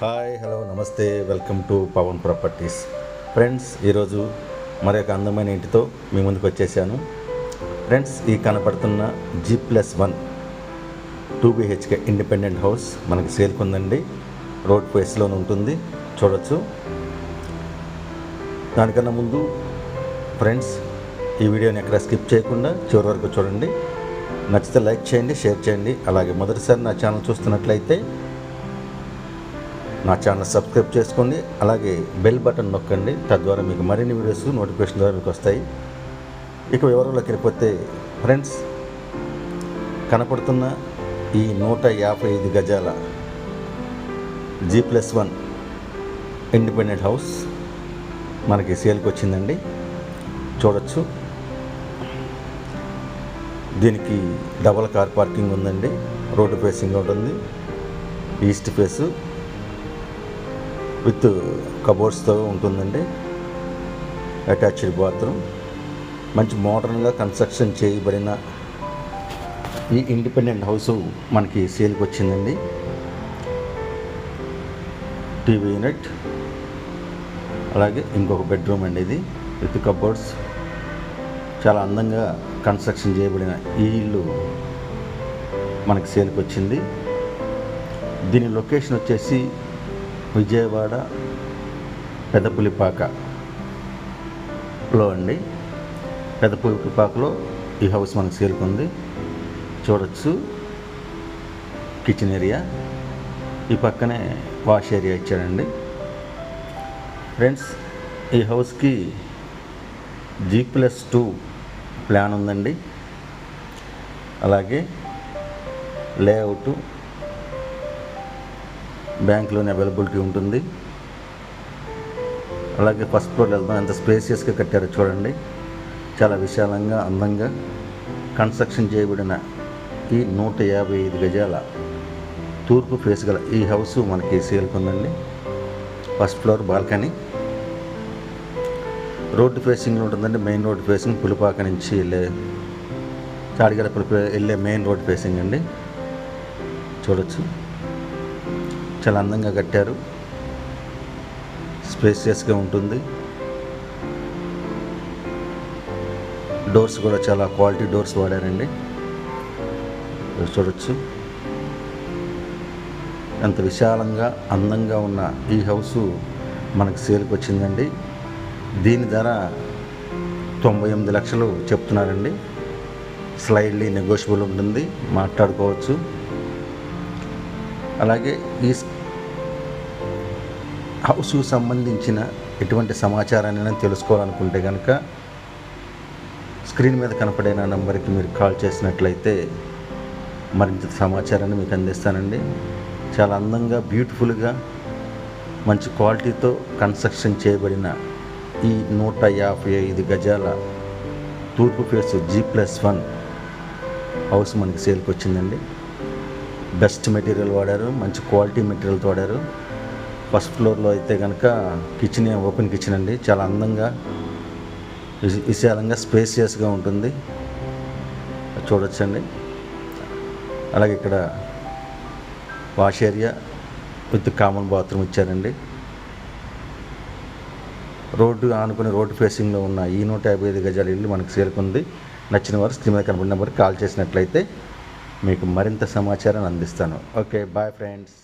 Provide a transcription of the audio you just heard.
Hi hello namaste welcome to Pavan properties. Friends ఈరోజు మరొక అందమైన ఇంటితో మీ ముందుకు వచ్చేసాను. ఫ్రెండ్స్ ఈ కనపడుతున్న G plus one two BHK independent house మనకి సేల్కుందండి రోడ్ ప్లేస్లోనే ఉంటుంది చూడొచ్చు. దానికన్నా ముందు ఫ్రెండ్స్ ఈ వీడియోని ఎక్కడ స్కిప్ చేయకుండా చివరి వరకు చూడండి. నచ్చితే లైక్ చేయండి షేర్ చేయండి. అలాగే మొదటిసారి నా ఛానల్ చూస్తున్నట్లయితే నా ఛానల్ సబ్స్క్రైబ్ చేసుకోండి. అలాగే బెల్ బటన్ నొక్కండి. తద్వారా మీకు మరిన్ని వీడియోస్ నోటిఫికేషన్ ద్వారా మీకు వస్తాయి. ఇక వివరంలోకి వెళ్ళిపోతే ఫ్రెండ్స్ కనపడుతున్న ఈ నూట యాభై ఐదు గజాల G plus one independent house మనకి సేల్కి వచ్చిందండి. చూడొచ్చు. దీనికి డబల్ కార్ పార్కింగ్ ఉందండి. రోడ్డు ఫేసింగ్ ఉంటుంది ఈస్ట్ ఫేసు. విత్ కబోర్డ్స్తో ఉంటుందండి. Attached bathroom. మంచి మోడర్న్గా కన్స్ట్రక్షన్ చేయబడిన ఈ ఇండిపెండెంట్ హౌస్ మనకి సేల్కి వచ్చిందండి. TV unit. అలాగే ఇంకొక బెడ్రూమ్ అండి ఇది విత్ కబోర్డ్స్. చాలా అందంగా కన్స్ట్రక్షన్ చేయబడిన ఈ ఇల్లు మనకి సేల్కి వచ్చింది. దీని లొకేషన్ వచ్చేసి విజయవాడ పెదపులిపాకలో అండి. పెదపులిపాకలో ఈ హౌస్ మనకు చేరుకుంది ఉంది చూడొచ్చు. Kitchen area. ఈ పక్కనే వాష్ ఏరియా ఇచ్చాడండి. ఫ్రెండ్స్ ఈ హౌస్కి జీ ప్లస్ టూ ప్లాన్ ఉందండి. అలాగే లేఅవుట్ బ్యాంక్లోనే అవైలబిలిటీ ఉంటుంది. అలాగే ఫస్ట్ ఫ్లోర్ వెళ్దాం. ఎంత స్పేసియస్గా కట్టారో చూడండి. చాలా విశాలంగా అందంగా కన్స్ట్రక్షన్ చేయబడిన ఈ నూట యాభై ఐదు గజాల తూర్పు ఫేస్ గల ఈ హౌస్ మనకి సేల్కుందండి first floor balcony. Road facing ఉంటుందండి. మెయిన్ రోడ్ ఫేసింగ్ పులిపాక నుంచి వెళ్ళే చాడిగడ పులిపి వెళ్ళే మెయిన్ రోడ్ ఫేసింగ్ అండి. చూడొచ్చు. చాలా అందంగా కట్టారు. స్పేసియస్గా ఉంటుంది. డోర్స్ కూడా చాలా క్వాలిటీ డోర్స్ వాడారండి. చూడొచ్చు. ఎంత విశాలంగా అందంగా ఉన్న ఈ హౌస్ మనకు సేల్కి వచ్చిందండి. దీని ధర తొంభై ఎనిమిది లక్షలు చెప్తున్నారండి. స్లైడ్లీ నెగోషియబుల్ ఉంటుంది. మాట్లాడుకోవచ్చు. అలాగే ఈ హౌస్కు సంబంధించిన ఎటువంటి సమాచారాన్ని తెలుసుకోవాలనుకుంటే కనుక స్క్రీన్ మీద కనపడే నా నంబర్కి మీరు కాల్ చేసినట్లయితే మరింత సమాచారాన్ని మీకు అందిస్తానండి. చాలా అందంగా బ్యూటిఫుల్గా మంచి క్వాలిటీతో కన్స్ట్రక్షన్ చేయబడిన ఈ నూట యాభై ఐదు గజాల తూర్పు face G plus one house మనకి సేల్కి వచ్చిందండి. బెస్ట్ మెటీరియల్ వాడారు మంచి క్వాలిటీ మెటీరియల్తో వాడారు. ఫస్ట్ ఫ్లోర్లో అయితే కనుక కిచెన్ ఓపెన్ కిచెన్ అండి. చాలా అందంగా విశాలంగా స్పేసియస్గా ఉంటుంది. చూడొచ్చండి. అలాగే ఇక్కడ wash area with common bathroom ఇచ్చారండి. రోడ్డు ఆనుకుని రోడ్డు ఫేసింగ్లో ఉన్న ఈ నూట యాభై ఐదు గజాల ఇల్లు మనకు చేరుకుంది నచ్చిన వారు స్క్రీన్ మీద కనబడిన నెంబర్కి కాల్ చేసినట్లయితే మీకు మరింత సమాచారాన్ని అందిస్తాను. Okay bye friends.